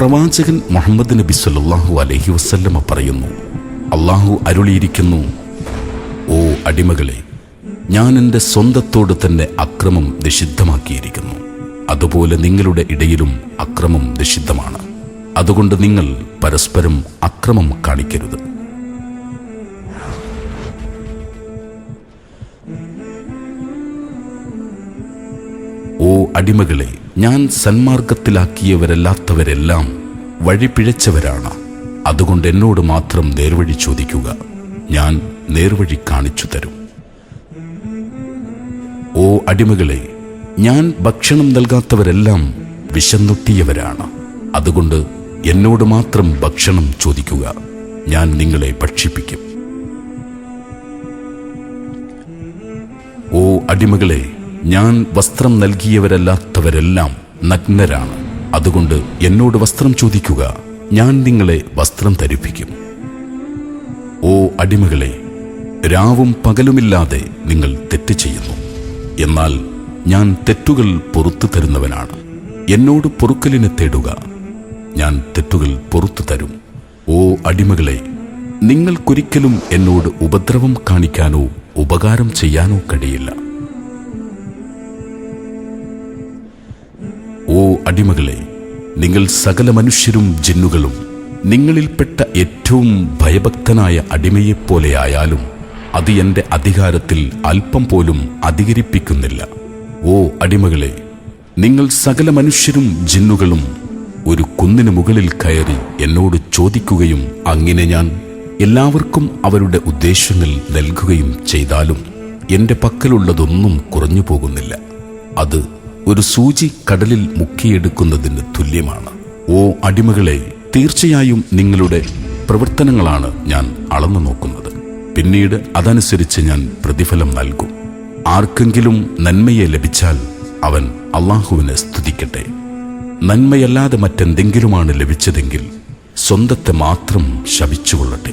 പ്രവാചകൻ മുഹമ്മദ് നബി സല്ലാഹു അലഹി വസല്ലമ പറയുന്നു അള്ളാഹു അരുളിയിരിക്കുന്നു ഓ അടിമകളെ ഞാൻ എന്റെ സ്വന്തത്തോട് തന്നെ അക്രമം നിഷിദ്ധമാക്കിയിരിക്കുന്നു. അതുപോലെ നിങ്ങളുടെ ഇടയിലും അക്രമം നിഷിദ്ധമാണ്. അതുകൊണ്ട് നിങ്ങൾ പരസ്പരം അക്രമം കാണിക്കരുത്. അടിമകളെ ഞാൻ സന്മാർഗത്തിലാക്കിയവരല്ലാത്തവരെല്ലാം വഴി പിഴച്ചവരാണ് അതുകൊണ്ട് എന്നോട് മാത്രം നേർവഴി ചോദിക്കുക. ഞാൻ നേർവഴി കാണിച്ചു തരും. ഓ അടിമകളെ ഞാൻ ഭക്ഷണം നൽകാത്തവരെല്ലാം വിശന്നൊട്ടിയവരാണ്. അതുകൊണ്ട് എന്നോട് മാത്രം ഭക്ഷണം ചോദിക്കുക. ഞാൻ നിങ്ങളെ ഭക്ഷിപ്പിക്കും. ഓ അടിമകളെ ഞാൻ വസ്ത്രം നൽകിയവരല്ലാത്തവരെല്ലാം നഗ്നരാണ്. അതുകൊണ്ട് എന്നോട് വസ്ത്രം ചോദിക്കുക. ഞാൻ നിങ്ങളെ വസ്ത്രം ധരിപ്പിക്കും. ഓ അടിമകളെ രാവും പകലുമില്ലാതെ നിങ്ങൾ തെറ്റ് ചെയ്യുന്നു. എന്നാൽ ഞാൻ തെറ്റുകൾ പൊറത്തു തരുന്നവനാണ്. എന്നോട് പൊറുക്കലിനെ തേടുക. ഞാൻ തെറ്റുകൾ പൊറത്തു തരും. ഓ അടിമകളെ നിങ്ങൾക്കൊരിക്കലും എന്നോട് ഉപദ്രവം കാണിക്കാനോ ഉപകാരം ചെയ്യാനോ കഴിയില്ല. അടിമകളെ നിങ്ങൾ സകല മനുഷ്യരും ജിന്നുകളും നിങ്ങളിൽപ്പെട്ട ഏറ്റവും ഭയഭക്തനായ അടിമയെപ്പോലെയായാലും അത് എന്റെ അധികാരത്തിൽ അല്പം പോലും അധികരിപ്പിക്കുന്നില്ല. ഓ അടിമകളെ നിങ്ങൾ സകല മനുഷ്യരും ജിന്നുകളും ഒരു കുന്നിന് മുകളിൽ കയറി എന്നോട് ചോദിക്കുകയും അങ്ങനെ ഞാൻ എല്ലാവർക്കും അവരുടെ ഉദ്ദേശങ്ങൾ നൽകുകയും ചെയ്താലും എന്റെ പക്കലുള്ളതൊന്നും കുറഞ്ഞു പോകുന്നില്ല അത് ഒരു സൂചി കടലിൽ മുക്കിയെടുക്കുന്നതിന് തുല്യമാണ്. ഓ അടിമകളെ തീർച്ചയായും നിങ്ങളുടെ പ്രവർത്തനങ്ങളാണ് ഞാൻ അളന്നു നോക്കുന്നത്. പിന്നീട് അതനുസരിച്ച് ഞാൻ പ്രതിഫലം നൽകും. ആർക്കെങ്കിലും നന്മയെ ലഭിച്ചാൽ അവൻ അള്ളാഹുവിനെ സ്തുതിക്കട്ടെ. നന്മയല്ലാതെ മറ്റെന്തെങ്കിലുമാണ് ലഭിച്ചതെങ്കിൽ സ്വന്തത്തെ മാത്രം ശപിച്ചുകൊള്ളട്ടെ.